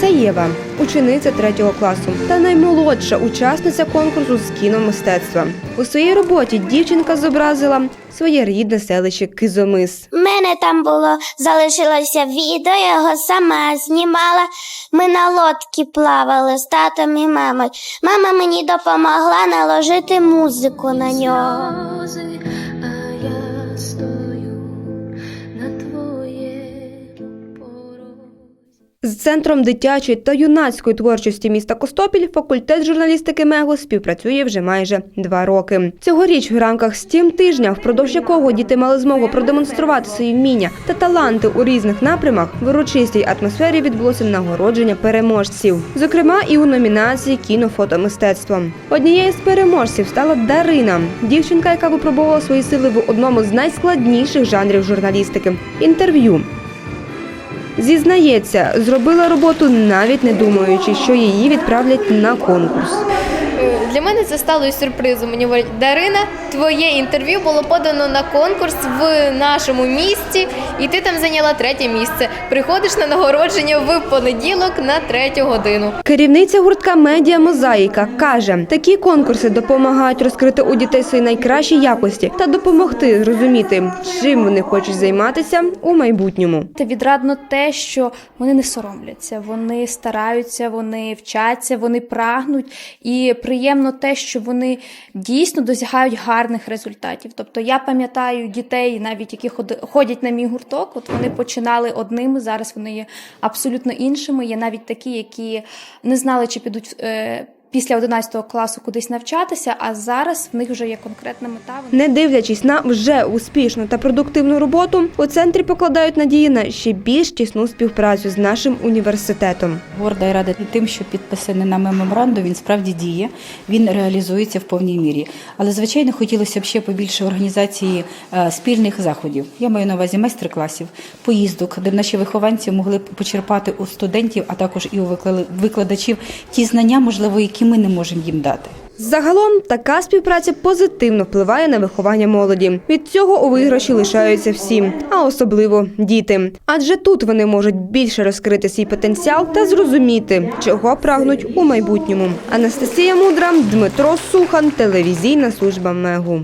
Це Єва, учениця третього класу та наймолодша учасниця конкурсу з кіномистецтва. У своїй роботі дівчинка зобразила своє рідне селище Кизомис. Мене там було залишилося відео, його сама знімала. Ми на лодці плавали з татом і мамою. Мама мені допомогла наложити музику на нього. З центром дитячої та юнацької творчості міста Костопіль факультет журналістики МЕГО співпрацює вже майже два роки. Цьогоріч в рамках стім тижня, впродовж якого діти мали змогу продемонструвати свої вміння та таланти у різних напрямах, в урочистій атмосфері відбулося нагородження переможців, зокрема і у номінації кінофотомистецтво. Однією з переможців стала Дарина, дівчинка, яка випробувала свої сили в одному з найскладніших жанрів журналістики інтерв'ю. Зізнається, зробила роботу навіть не думаючи, що її відправлять на конкурс. Для мене це стало і сюрпризом. Мені говорять, Дарина, твоє інтерв'ю було подано на конкурс в нашому місті, і ти там зайняла третє місце. Приходиш на нагородження в понеділок на третю годину. Керівниця гуртка Медіа Мозаїка каже, такі конкурси допомагають розкрити у дітей свої найкращі якості та допомогти зрозуміти, чим вони хочуть займатися у майбутньому. Це відрадно те, що вони не соромляться, вони стараються, вони вчаться, вони прагнуть, і приємно те, що вони дійсно досягають гарних результатів. Тобто я пам'ятаю дітей, навіть які ходять на мій гурток. От вони починали одними, зараз вони є абсолютно іншими. Є навіть такі, які не знали, чи підуть. Е, Після 11 класу кудись навчатися, а зараз в них вже є конкретна мета. Не дивлячись на вже успішну та продуктивну роботу, у центрі покладають надії на ще більш тісну співпрацю з нашим університетом. Горда і рада тим, що підписаний нами меморандум, він справді діє, він реалізується в повній мірі. Але, звичайно, хотілося б ще побільше організації е, спільних заходів. Я маю на увазі майстер-класів, поїздок, де наші вихованці могли б почерпати у студентів, а також і у викла- викладачів ті знання, можливо, які ми не можемо їм дати. Загалом така співпраця позитивно впливає на виховання молоді. Від цього у виграші лишаються всі, а особливо діти. Адже тут вони можуть більше розкрити свій потенціал та зрозуміти, чого прагнуть у майбутньому. Анастасія Мудра, Дмитро Сухан, телевізійна служба МЕГУ.